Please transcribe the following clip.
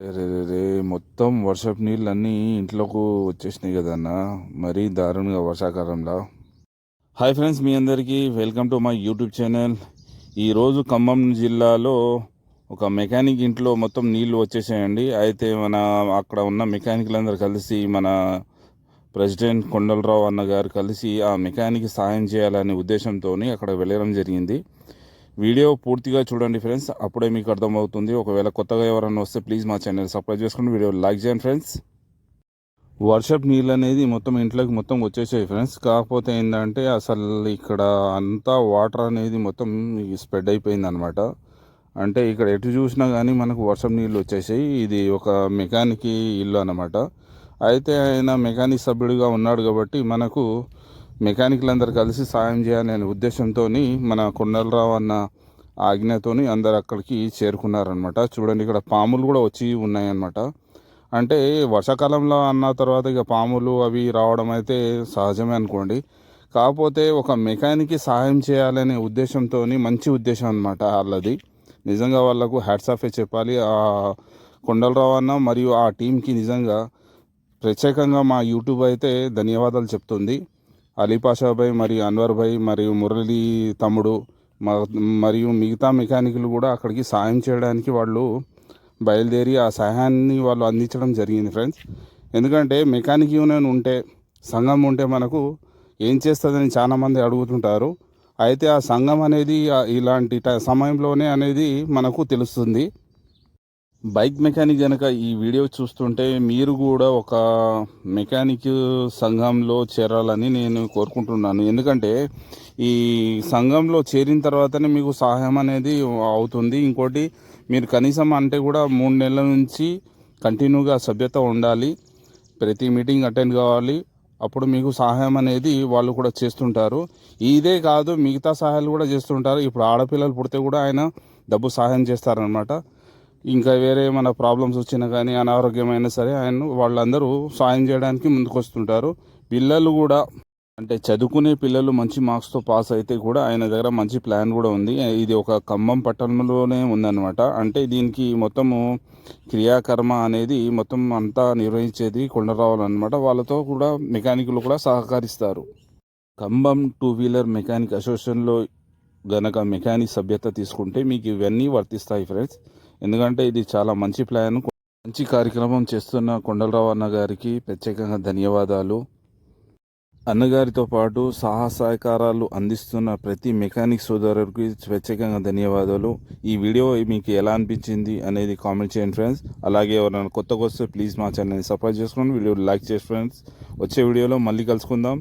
రే మొత్తం వర్షపు నీళ్ళు అన్నీ ఇంట్లోకి వచ్చేసినాయి కదన్న. మరీ దారుణంగా వర్షాకాలంలో. హాయ్ ఫ్రెండ్స్ మీ అందరికీ welcome to my YouTube channel. ఈరోజు ఖమ్మం జిల్లాలో ఒక మెకానిక్ ఇంట్లో మొత్తం నీళ్ళు వచ్చేసాయండి. అయితే మన అక్కడ ఉన్న మెకానిక్లందరూ కలిసి మన ప్రెసిడెంట్ కొండలరావు అన్న గారు కలిసి ఆ మెకానిక్ సాయం చేయాలనే ఉద్దేశంతో అక్కడ వెళ్ళడం జరిగింది. వీడియో పూర్తిగా చూడండి ఫ్రెండ్స్. అప్పుడే మీకు అర్థమవుతుంది. ఒకవేళ కొత్తగా ఎవరైనా వస్తే ప్లీజ్ మా ఛానల్ సబ్స్క్రైబ్ చేసుకుని వీడియో లైక్ చేయండి ఫ్రెండ్స్ వర్షపు నీళ్ళు అనేది మొత్తం ఇంట్లోకి మొత్తం వచ్చేసాయి ఫ్రెండ్స్ కాకపోతే ఏంటంటే అసలు ఇక్కడ అంతా వాటర్ అనేది మొత్తం స్ప్రెడ్ అయిపోయింది అనమాట అంటే ఇక్కడ ఎటు చూసినా కానీ మనకు వర్షం నీళ్ళు వచ్చేసాయి. ఇది ఒక మెకానిక్ ఇల్లు అనమాట అయితే ఆయన మెకానిక్ సభ్యుడిగా ఉన్నాడు కాబట్టి మనకు మెకానిక్లందరూ కలిసి సాయం చేయాలనే ఉద్దేశంతో మన కొండలరావు అన్న ఆజ్ఞతోని అందరు అక్కడికి చేరుకున్నారనమాట చూడండి ఇక్కడ పాములు కూడా వచ్చి ఉన్నాయన్నమాట. అంటే వర్షాకాలంలో అన్న తర్వాత ఇక పాములు అవి రావడం అయితే సహజమే అనుకోండి. కాకపోతే ఒక మెకానిక్కి సహాయం చేయాలనే ఉద్దేశంతో మంచి ఉద్దేశం అనమాట వాళ్ళది. నిజంగా వాళ్ళకు హ్యాట్స్ ఆఫే చెప్పాలి. ఆ కొండలరావు అన్న మరియు ఆ టీంకి నిజంగా ప్రత్యేకంగా మా యూట్యూబ్ అయితే ధన్యవాదాలు చెప్తుంది. అలీపాషాభాయ్ మరియు అన్వర్భాయ్ మరియు మురళి తమ్ముడు మరియు మిగతా మెకానికులు కూడా అక్కడికి సాయం చేయడానికి వాళ్ళు బయలుదేరి ఆ సహాయాన్ని వాళ్ళు అందించడం జరిగింది ఫ్రెండ్స్. ఎందుకంటే మెకానిక్ యూనియన్ ఉంటే సంఘం ఉంటే మనకు ఏం చేస్తుందని చాలామంది అడుగుతుంటారు. అయితే ఆ సంఘం అనేది ఇలాంటి సమయంలోనే అనేది మనకు తెలుస్తుంది. బైక్ మెకానిక్ కనుక ఈ వీడియో చూస్తుంటే మీరు కూడా ఒక మెకానిక్ సంఘంలో చేరాలని నేను కోరుకుంటున్నాను. ఎందుకంటే ఈ సంఘంలో చేరిన తర్వాతనే మీకు సహాయం అనేది అవుతుంది. ఇంకోటి మీరు కనీసం అంటే కూడా మూడు నెలల నుంచి కంటిన్యూగా సభ్యత ఉండాలి. ప్రతి మీటింగ్ అటెండ్ కావాలి. అప్పుడు మీకు సహాయం అనేది వాళ్ళు కూడా చేస్తుంటారు. ఇదే కాదు మిగతా సహాయాలు కూడా చేస్తుంటారు. ఇప్పుడు ఆడపిల్లలు పుడితే కూడా ఆయన డబ్బు సహాయం చేస్తారనమాట ఇంకా వేరే మన ప్రాబ్లమ్స్ వచ్చినా కానీ అనారోగ్యమైనా సరే ఆయన వాళ్ళందరూ సాయం చేయడానికి ముందుకు వస్తుంటారు పిల్లలు కూడా అంటే చదువుకునే పిల్లలు మంచి మార్క్స్తో పాస్ అయితే కూడా ఆయన దగ్గర మంచి ప్లాన్ కూడా ఉంది. ఇది ఒక ఖమ్మం పట్టణంలోనే ఉందన్నమాట. అంటే దీనికి మొత్తము క్రియాకర్మ అనేది మొత్తం అంతా నిర్వహించేది కొండరావాలన్నమాట వాళ్ళతో కూడా మెకానిక్లు కూడా సహకరిస్తారు. ఖమ్మం టూ వీలర్ మెకానిక్ అసోసియేషన్లో గనక మెకానిక్ సభ్యత తీసుకుంటే మీకు ఇవన్నీ వర్తిస్తాయి ఫ్రెండ్స్ ఎందుకంటే ఇది చాలా మంచి ప్లాన్. మంచి కార్యక్రమం చేస్తున్న కొండలరావు అన్న గారికి ప్రత్యేకంగా ధన్యవాదాలు. అన్నగారితో పాటు సహసహకారాలు అందిస్తున్న ప్రతి మెకానిక్ సోదరుడికి ప్రత్యేకంగా ధన్యవాదాలు. ఈ వీడియో మీకు ఎలా అనిపించింది అనేది కామెంట్ చేయండి ఫ్రెండ్స్. అలాగే ఎవరైనా కొత్తగా వస్తే ప్లీజ్ మా ఛానల్ని సబ్స్క్రైబ్ చేసుకోండి వీడియో లైక్ చేసి ఫ్రెండ్స్. వచ్చే వీడియోలో మళ్ళీ కలుసుకుందాం.